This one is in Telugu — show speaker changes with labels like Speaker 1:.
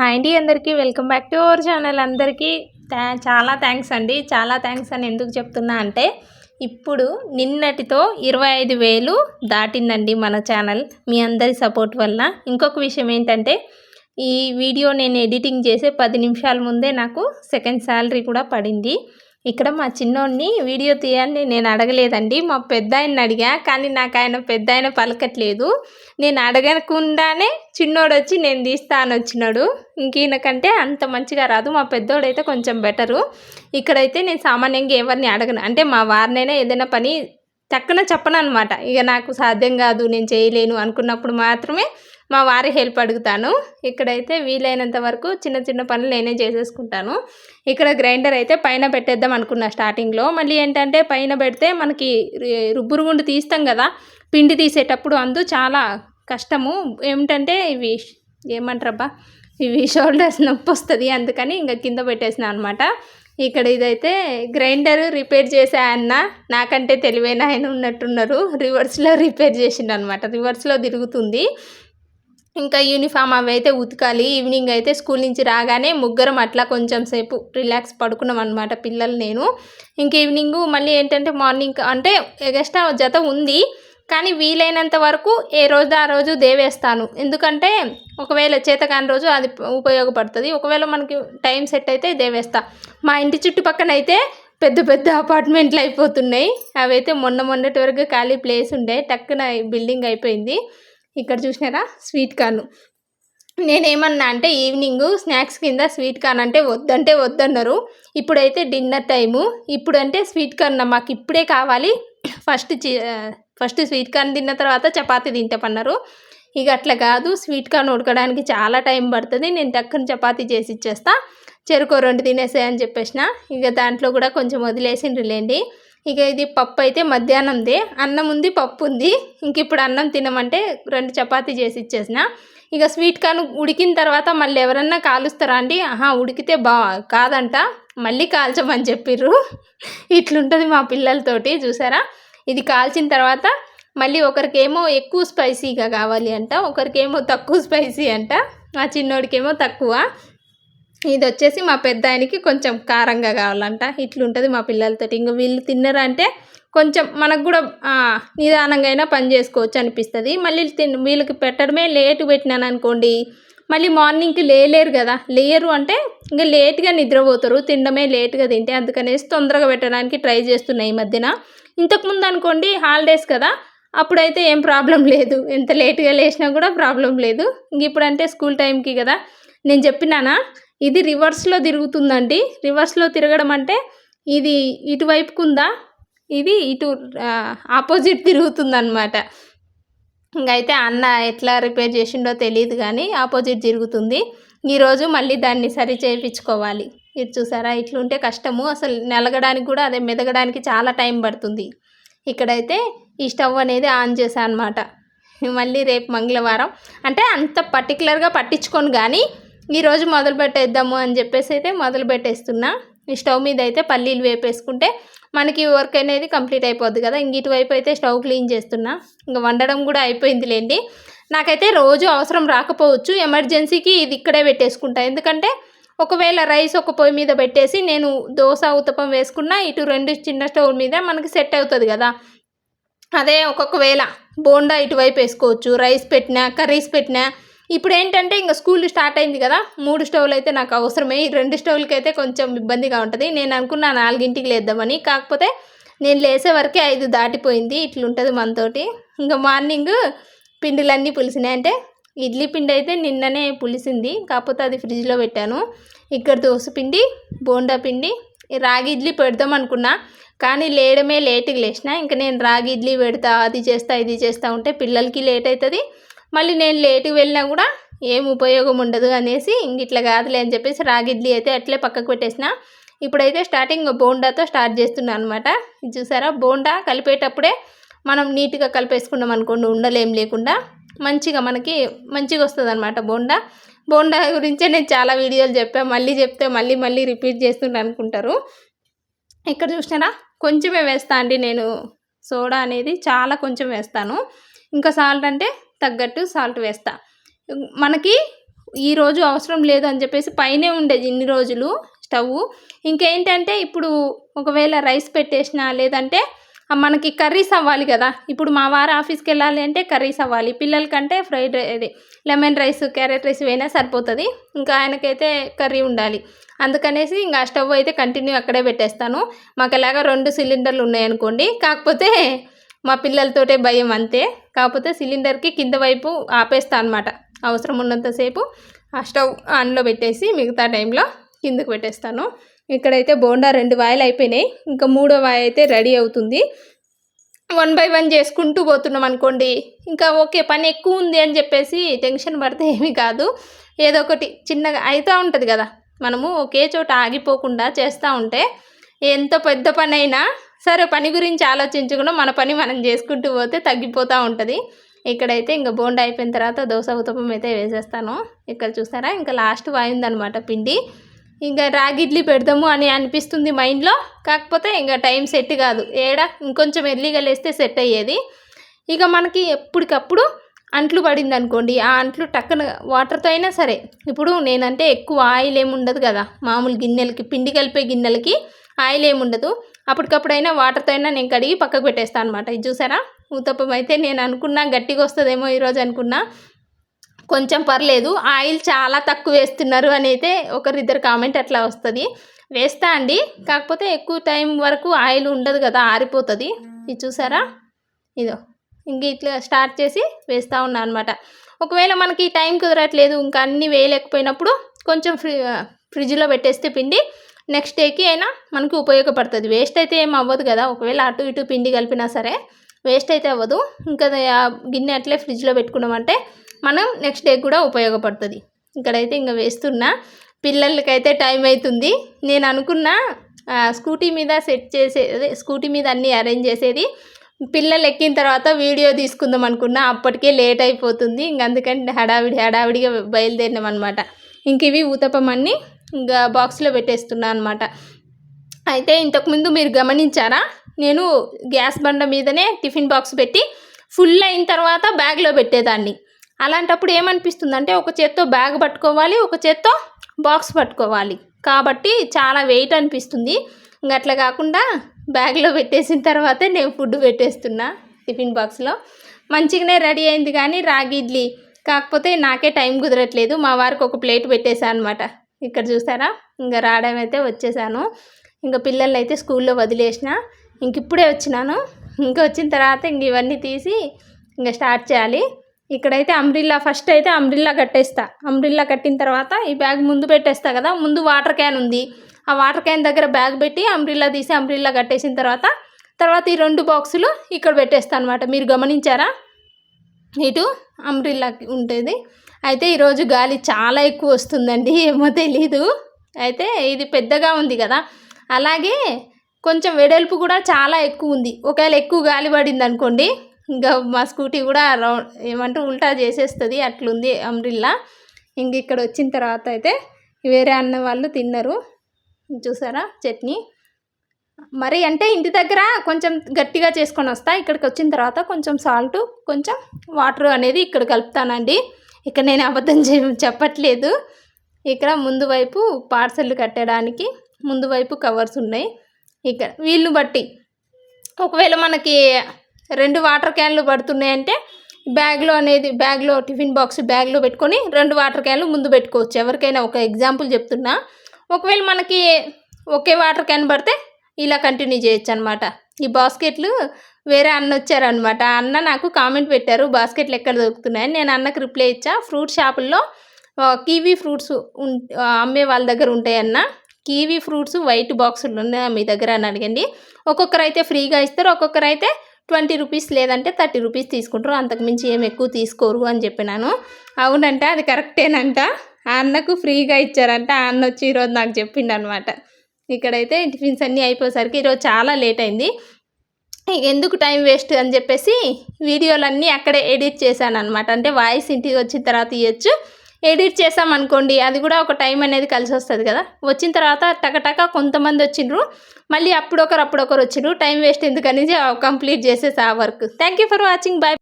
Speaker 1: హాయ్ అండి అందరికీ. Welcome back to our channel అందరికీ. థ్యా చాలా థ్యాంక్స్ అండి. చాలా థ్యాంక్స్ అని ఎందుకు చెప్తున్నా అంటే ఇప్పుడు నిన్నటితో ఇరవై ఐదు వేలు దాటిందండి మన ఛానల్ మీ అందరి సపోర్ట్ వల్ల. ఇంకొక విషయం ఏంటంటే ఈ వీడియో నేను ఎడిటింగ్ చేసే పది నిమిషాల ముందే నాకు సెకండ్ శాలరీ కూడా పడింది. ఇక్కడ మా చిన్నోడిని వీడియో తీయాలని నేను అడగలేదండి. మా పెద్ద ఆయన అడిగా కానీ నాకు ఆయన పెద్ద ఆయన పలకట్లేదు. నేను అడగకుండానే చిన్నోడు వచ్చి నేను అని వచ్చినాడు. ఇంకీనకంటే అంత మంచిగా రాదు మా పెద్దోడైతే కొంచెం బెటరు. ఇక్కడైతే నేను సామాన్యంగా ఎవరిని అడగను. అంటే మా వారినైనా ఏదైనా పని చక్కన చెప్పను అనమాట ఇక నాకు సాధ్యం కాదు నేను చేయలేను అనుకున్నప్పుడు మాత్రమే మా వారి హెల్ప్ అడుగుతాను. ఇక్కడైతే వీలైనంత వరకు చిన్న చిన్న పనులు నేనే చేసేసుకుంటాను. ఇక్కడ గ్రైండర్ అయితే పైన పెట్టేద్దాం అనుకున్నా స్టార్టింగ్లో. మళ్ళీ ఏంటంటే పైన పెడితే మనకి రుబ్బురుగుండు తీస్తాం కదా పిండి తీసేటప్పుడు అందు చాలా కష్టము. ఏమిటంటే ఇవి ఏమంటారబ్బా ఇవి షోల్డర్స్ నొప్పి వస్తుంది అందుకని ఇంకా కింద పెట్టేసిన అనమాట ఇక్కడ ఇదైతే గ్రైండర్ రిపేర్ చేసే అన్న నాకంటే తెలివైన ఆయన ఉన్నట్టున్నారు. రివర్స్లో రిపేర్ చేసిండు అనమాట రివర్స్లో తిరుగుతుంది. ఇంకా యూనిఫామ్ అవి అయితే ఉతకాలి. ఈవినింగ్ అయితే స్కూల్ నుంచి రాగానే ముగ్గురం అట్లా కొంచెం సేపు రిలాక్స్ పడుకున్నాం అనమాట పిల్లలు నేను. ఇంక ఈవినింగ్ మళ్ళీ ఏంటంటే మార్నింగ్ అంటే ఎగస్ట్రా జత ఉంది. కానీ వీలైనంత వరకు ఏ రోజు ఆ రోజు దేవేస్తాను. ఎందుకంటే ఒకవేళ చేతకాని రోజు అది ఉపయోగపడుతుంది. ఒకవేళ మనకి టైం సెట్ అయితే దేవేస్తా. మా ఇంటి చుట్టుపక్కన అయితే పెద్ద పెద్ద అపార్ట్మెంట్లు అయిపోతున్నాయి. అవైతే మొన్న మొన్నటి వరకు ఖాళీ ప్లేస్ ఉండే. టక్కున బిల్డింగ్ అయిపోయింది. ఇక్కడ చూసినారా? Sweet corn. నేనేమన్నా అంటే ఈవినింగ్ స్నాక్స్ కింద స్వీట్ కార్న్ అంటే వద్దంటే వద్దన్నారు. ఇప్పుడైతే డిన్నర్ టైము. ఇప్పుడంటే స్వీట్ కార్న్ మాకు ఇప్పుడే కావాలి. ఫస్ట్ ఫస్ట్ స్వీట్ కార్న్ తిన్న తర్వాత చపాతీ తింటామన్నారు. ఇక అట్లా కాదు స్వీట్ కార్న్ ఉడకడానికి చాలా టైం పడుతుంది. నేను తక్కువ చపాతీ చేసి ఇచ్చేస్తా. చెరుకు రెండు తినేసే అని చెప్పేసిన. ఇక దాంట్లో కూడా కొంచెం వదిలేసిండ్రులేండి. ఇక ఇది పప్పు అయితే మధ్యాహ్నందే. అన్నం ఉంది పప్పు ఉంది. ఇంక ఇప్పుడు అన్నం తినమంటే రెండు చపాతీ చేసి ఇచ్చేసిన. ఇక స్వీట్ కార్న్ ఉడికిన తర్వాత మళ్ళీ ఎవరన్నా కాలుస్తారా అండి? ఆహా ఉడికితే బా కాదంట. మళ్ళీ కాల్చమని చెప్పిర్రు. ఇట్లుంటుంది మా పిల్లలతోటి చూసారా? ఇది కాల్చిన తర్వాత మళ్ళీ ఒకరికేమో ఎక్కువ స్పైసీగా కావాలి అంట ఒకరికేమో తక్కువ స్పైసీ అంట మా చిన్నోడికేమో తక్కువ. ఇది వచ్చేసి మా పెద్ద ఆయనకి కొంచెం కారంగా కావాలంట. ఇట్లుంటుంది మా పిల్లలతో ఇంక వీళ్ళు తిన్నారంటే కొంచెం మనకు కూడా నిదానంగా అయినా పని చేసుకోవచ్చు అనిపిస్తుంది. మళ్ళీ తిన్ వీళ్ళకి పెట్టడమే లేటు పెట్టినాను అనుకోండి మళ్ళీ మార్నింగ్కి లేలేరు కదా. లేరు అంటే ఇంకా లేట్గా నిద్రపోతారు తినడమే లేట్గా తింటే అందుకనేసి తొందరగా పెట్టడానికి ట్రై చేస్తున్నాయి ఈ మధ్యన. ఇంతకుముందు అనుకోండి హాలిడేస్ కదా అప్పుడైతే ఏం ప్రాబ్లం లేదు. ఎంత లేట్గా లేచినా కూడా ప్రాబ్లం లేదు. ఇంక ఇప్పుడంటే స్కూల్ టైంకి కదా. నేను చెప్పినానా ఇది రివర్స్లో తిరుగుతుందండి. రివర్స్లో తిరగడం అంటే ఇది ఇటువైపుకుందా? ఇది ఇటు ఆపోజిట్ తిరుగుతుందన్నమాట. ఇంకైతే అన్న ఎట్లా రిపేర్ చేసిండో తెలియదు కానీ ఆపోజిట్ తిరుగుతుంది. ఈరోజు మళ్ళీ దాన్ని సరి చేయించుకోవాలి. ఇది చూసారా? ఇట్లుంటే కష్టము. అసలు నలగడానికి కూడా అదే మెదగడానికి చాలా టైం పడుతుంది. ఇక్కడైతే ఈ స్టవ్ అనేది ఆన్ చేశాను అనమాట మళ్ళీ రేపు మంగళవారం. అంటే అంత పర్టికులర్గా పట్టించుకొని కానీ ఈరోజు మొదలు పెట్టేద్దాము అని చెప్పేసి అయితే మొదలు పెట్టేస్తున్నా. ఈ స్టవ్ మీద అయితే పల్లీలు వేపేసుకుంటే మనకి వర్క్ అనేది కంప్లీట్ అయిపోద్ది కదా. ఇంక ఇటువైపు అయితే స్టవ్ క్లీన్ చేస్తున్నా. ఇంకా వండడం కూడా అయిపోయింది లేండి నాకైతే రోజు అవసరం రాకపోవచ్చు. ఎమర్జెన్సీకి ఇది ఇక్కడే పెట్టేసుకుంటా. ఎందుకంటే ఒకవేళ రైస్ ఒక పొయ్యి మీద పెట్టేసి నేను దోశ ఉత్తపం వేసుకున్నా ఇటు రెండు చిన్న స్టవ్ మీద మనకి సెట్ అవుతుంది కదా. అదే ఒక్కొక్కవేళ బోండా ఇటువైపు వేసుకోవచ్చు. రైస్ పెట్టినా కర్రీస్ పెట్టినా ఇప్పుడు ఏంటంటే ఇంకా స్కూల్ స్టార్ట్ అయింది కదా మూడు స్టవ్లు అయితే నాకు అవసరమే. ఈ రెండు స్టవ్లకి అయితే కొంచెం ఇబ్బందిగా ఉంటుంది. నేను అనుకున్నా నాలుగింటికి లేద్దామని. కాకపోతే నేను లేసే వరకే ఐదు దాటిపోయింది. ఇట్లుంటుంది మనతోటి. ఇంకా మార్నింగ్ పిండిలన్నీ పులిసినాయి. అంటే ఇడ్లీ పిండి అయితే నిన్ననే పులిసింది. కాకపోతే అది ఫ్రిడ్జ్లో పెట్టాను. ఇక్కడ దోశ పిండి బోండా పిండి రాగి ఇడ్లీ పెడదాం అనుకున్నా. కానీ లేయడమే లేట్గా లేచిన ఇంకా నేను రాగి ఇడ్లీ పెడతా అది చేస్తా ఇది చేస్తా ఉంటే పిల్లలకి లేట్ అవుతుంది మళ్ళీ నేను లేటుగా వెళ్ళినా కూడా ఏం ఉపయోగం ఉండదు అనేసి ఇంక ఇట్లా కాదులే అని చెప్పేసి రాగిడ్లీ అయితే అట్లే పక్కకు పెట్టేసిన. ఇప్పుడైతే స్టార్టింగ్ బోండాతో స్టార్ట్ చేస్తున్నాను అనమాట చూసారా? బోండా కలిపేటప్పుడే మనం నీట్గా కలిపేసుకున్నాం అనుకోండి ఉండలేం లేకుండా. మంచిగా మనకి మంచిగా వస్తుంది అనమాట బోండా. బోండా గురించే నేను చాలా వీడియోలు చెప్పాను మళ్ళీ చెప్తే మళ్ళీ మళ్ళీ రిపీట్ చేస్తుండే అనుకుంటారు. ఇక్కడ చూసినారా? కొంచెమే వేస్తా అండి నేను. సోడా అనేది చాలా కొంచెం వేస్తాను. ఇంకా సాల్ట్ అంటే తగ్గట్టు సాల్ట్ వేస్తా. మనకి ఈరోజు అవసరం లేదు అని చెప్పేసి పైనే ఉండేది ఇన్ని రోజులు స్టవ్. ఇంకేంటంటే ఇప్పుడు ఒకవేళ రైస్ పెట్టేసినా లేదంటే మనకి కర్రీస్ అవ్వాలి కదా. ఇప్పుడు మా వారు ఆఫీస్కి వెళ్ళాలి అంటే కర్రీస్ అవ్వాలి. పిల్లలకంటే ఫ్రైడ్ ఇది లెమన్ రైస్ క్యారెట్ రైస్ అయినా సరిపోతుంది. ఇంకా ఆయనకైతే కర్రీ ఉండాలి. అందుకనేసి ఇంకా స్టవ్ అయితే కంటిన్యూ అక్కడే పెట్టేస్తాను. మాకు ఎలాగ రెండు సిలిండర్లు ఉన్నాయనుకోండి. కాకపోతే మా పిల్లలతోటే భయం అంతే. కాకపోతే సిలిండర్కి కింద వైపు ఆపేస్తా అనమాట అవసరం ఉన్నంతసేపు ఆ స్టవ్ ఆన్లో పెట్టేసి మిగతా టైంలో కిందకు పెట్టేస్తాను. ఇక్కడైతే బోండా రెండు వాయిలు అయిపోయినాయి. ఇంకా మూడో వాయి అయితే రెడీ అవుతుంది. వన్ బై వన్ చేసుకుంటూ పోతున్నాం అనుకోండి. ఇంకా ఓకే పని ఎక్కువ ఉంది అని చెప్పేసి టెన్షన్ పడితే ఏమీ కాదు. ఏదో ఒకటి చిన్నగా అవుతూ ఉంటుంది కదా. మనము ఒకే చోట ఆగిపోకుండా చేస్తూ ఉంటే ఎంత పెద్ద పని అయినా సరే పని గురించి ఆలోచించకుండా మన పని మనం చేసుకుంటూ పోతే తగ్గిపోతూ ఉంటుంది. ఇక్కడైతే ఇంకా బోండా అయిపోయిన తర్వాత దోశ ఉతపం అయితే వేసేస్తాను. ఇక్కడ చూస్తారా ఇంకా లాస్ట్ వాయిందనమాట పిండి. ఇంకా రాగి ఇడ్లీ పెడదాము అని అనిపిస్తుంది మైండ్లో. కాకపోతే ఇంకా టైం సెట్ కాదు. ఏడా? ఇంకొంచెం ఎర్లీగా లేస్తే సెట్ అయ్యేది. ఇక మనకి ఎప్పటికప్పుడు అంట్లు పడింది అనుకోండి ఆ అంట్లు టక్కన వాటర్తో అయినా సరే. ఇప్పుడు నేనంటే ఎక్కువ ఆయిల్ ఏమి ఉండదు కదా. మామూలు గిన్నెలకి పిండి కలిపే గిన్నెలకి ఆయిల్ ఏమి ఉండదు. అప్పటికప్పుడైనా వాటర్తో అయినా నేను కడిగి పక్కకు పెట్టేస్తాను అనమాట ఇది చూసారా? ఊతప్పం అయితే నేను అనుకున్నా గట్టిగా వస్తుందేమో ఈరోజు అనుకున్నా. కొంచెం పర్లేదు. ఆయిల్ చాలా తక్కువ వేస్తున్నారు అని అయితే ఒకరిద్దరు కామెంట్ అట్లా వస్తుంది. వేస్తా అండి. కాకపోతే ఎక్కువ టైం వరకు ఆయిల్ ఉండదు కదా ఆరిపోతుంది. ఇది చూసారా? ఇదో. ఇంక ఇట్లా స్టార్ట్ చేసి వేస్తూ ఉన్నా అనమాట ఒకవేళ మనకి టైం కుదరట్లేదు ఇంకా అన్నీ వేయలేకపోయినప్పుడు కొంచెం ఫ్రి ఫ్రిడ్జ్లో పెట్టేస్తే పిండి నెక్స్ట్ డేకి అయినా మనకి ఉపయోగపడుతుంది. వేస్ట్ అయితే ఏం అవ్వదు కదా. ఒకవేళ అటు ఇటు పిండి కలిపినా సరే వేస్ట్ అయితే అవ్వదు. ఇంకా గిన్నె అట్లే ఫ్రిడ్జ్లో పెట్టుకున్నామంటే మనం నెక్స్ట్ డే కూడా ఉపయోగపడుతుంది. ఇక్కడైతే ఇంకా వేస్తున్నా. పిల్లలకైతే టైం అవుతుంది నేను అనుకున్న స్కూటీ మీద సెట్ చేసే స్కూటీ మీద అన్నీ అరేంజ్ చేసేది పిల్లలు ఎక్కిన తర్వాత వీడియో తీసుకుందాం అనుకున్నా. అప్పటికే లేట్ అయిపోతుంది. ఇంక అందుకని హడావిడి హడావిడిగా బయలుదేరినాం అనమాట ఇంక ఇవి ఊతపం అన్నీ బాక్స్లో పెట్టేస్తున్నా అనమాట అయితే ఇంతకుముందు మీరు గమనించారా? నేను గ్యాస్ బండ మీదనే టిఫిన్ బాక్స్ పెట్టి ఫుల్ అయిన తర్వాత బ్యాగ్లో పెట్టేదాన్ని. అలాంటప్పుడు ఏమనిపిస్తుంది అంటే ఒక చేత్తో బ్యాగ్ పట్టుకోవాలి ఒక చేత్తో బాక్స్ పట్టుకోవాలి. కాబట్టి చాలా వెయిట్ అనిపిస్తుంది. ఇంకా అట్లా కాకుండా బ్యాగ్లో పెట్టేసిన తర్వాతే నేను ఫుడ్ పెట్టేస్తున్నా టిఫిన్ బాక్స్లో. మంచిగానే రెడీ అయింది కానీ రాగి ఇడ్లీ. కాకపోతే నాకే టైం కుదరట్లేదు. మా వారికి ఒక ప్లేట్ పెట్టేశాను అనమాట ఇక్కడ చూసారా? ఇంకా రావడం అయితే వచ్చేసాను. ఇంకా పిల్లల్ని అయితే స్కూల్లో వదిలేసిన. ఇంక ఇప్పుడే వచ్చినాను. ఇంకా వచ్చిన తర్వాత ఇంక ఇవన్నీ తీసి ఇంకా స్టార్ట్ చేయాలి. ఇక్కడైతే అంబ్రిల్లా ఫస్ట్ అయితే అంబ్రిల్లా కట్టేస్తా. అంబ్రిల్లా కట్టిన తర్వాత ఈ బ్యాగ్ ముందు పెట్టేస్తా కదా? ముందు వాటర్ క్యాన్ ఉంది. ఆ వాటర్ క్యాన్ దగ్గర బ్యాగ్ పెట్టి అంబ్రిల్లా తీసి అంబ్రిల్లా కట్టేసిన తర్వాత తర్వాత ఈ రెండు బాక్సులు ఇక్కడ పెట్టేస్తాను అనమాట మీరు గమనించారా? ఇటు అంబ్రిల్లా ఉంటుంది. అయితే ఈరోజు గాలి చాలా ఎక్కువ వస్తుందండి ఏమో తెలీదు. అయితే ఇది పెద్దగా ఉంది కదా. అలాగే కొంచెం వెడల్పు కూడా చాలా ఎక్కువ ఉంది. ఒకవేళ ఎక్కువ గాలి పడింది అనుకోండి ఇంకా మా స్కూటీ కూడా రౌండ్ ఏమంటే ఉల్టా చేసేస్తుంది అట్లుంది అంబ్రిల్లా. ఇంక ఇక్కడ వచ్చిన తర్వాత అయితే వేరే అన్న వాళ్ళు తిన్నారు. చూసారా చట్నీ? మరి అంటే ఇంటి దగ్గర కొంచెం గట్టిగా చేసుకొని వస్తా ఇక్కడికి వచ్చిన తర్వాత కొంచెం సాల్ట్ కొంచెం వాటర్ అనేది ఇక్కడ కలుపుతానండి. ఇక్కడ నేను అబద్ధం చెప్పట్లేదు. ఇక్కడ ముందు వైపు పార్సల్ కట్టడానికి ముందు వైపు కవర్స్ ఉన్నాయి. ఇక్కడ వీళ్ళని బట్టి ఒకవేళ మనకి రెండు వాటర్ క్యాన్లు పడుతున్నాయంటే బ్యాగ్లో అనేది బ్యాగ్లో టిఫిన్ బాక్స్ బ్యాగ్లో పెట్టుకొని రెండు వాటర్ క్యాన్లు ముందు పెట్టుకోవచ్చు. ఎవరికైనా ఒక ఎగ్జాంపుల్ చెప్తున్నా. ఒకవేళ మనకి ఒకే వాటర్ క్యాన్ పడితే ఇలా కంటిన్యూ చేయొచ్చు అనమాట ఈ బాస్కెట్లు వేరే అన్న వచ్చారనమాట అన్న నాకు కామెంట్ పెట్టారు బాస్కెట్లు ఎక్కడ దొరుకుతున్నాయని? నేను అన్నకు రిప్లై ఇచ్చా ఫ్రూట్ షాపుల్లో కీవీ ఫ్రూట్స్ అమ్మే వాళ్ళ దగ్గర ఉంటాయన్న. కీవీ ఫ్రూట్స్ వైట్ బాక్సులు ఉన్నాయి మీ దగ్గర అని అడగండి. ఒక్కొక్కరు అయితే ఫ్రీగా ఇస్తారు ఒక్కొక్కరు అయితే ట్వంటీ రూపీస్ లేదంటే థర్టీ రూపీస్ తీసుకుంటారు అంతకుమించి ఏం ఎక్కువ తీసుకోరు అని చెప్పినాను. అవునంట అది కరెక్టేనంట. ఆ అన్నకు ఫ్రీగా ఇచ్చారంట ఆ అన్న వచ్చి ఈరోజు నాకు చెప్పిండు అనమాట ఇక్కడైతే టిఫిన్స్ అన్నీ అయిపోయేసరికి ఈరోజు చాలా లేట్ అయింది. ఎందుకు టైం వేస్ట్ అని చెప్పేసి వీడియోలన్నీ అక్కడే ఎడిట్ చేశాను అనమాట అంటే వాయిస్ ఇంటికి వచ్చిన తర్వాత ఇవ్వచ్చు ఎడిట్ చేసామనుకోండి అది కూడా ఒక టైం అనేది కలిసి వస్తుంది కదా. వచ్చిన తర్వాత టకటక కొంతమంది వచ్చిండ్రు. మళ్ళీ అప్పుడొకరు అప్పుడొకరు వచ్చిండ్రు. టైం వేస్ట్ ఎందుకనేది కంప్లీట్ చేసేసి ఆ work. Thank you for watching bye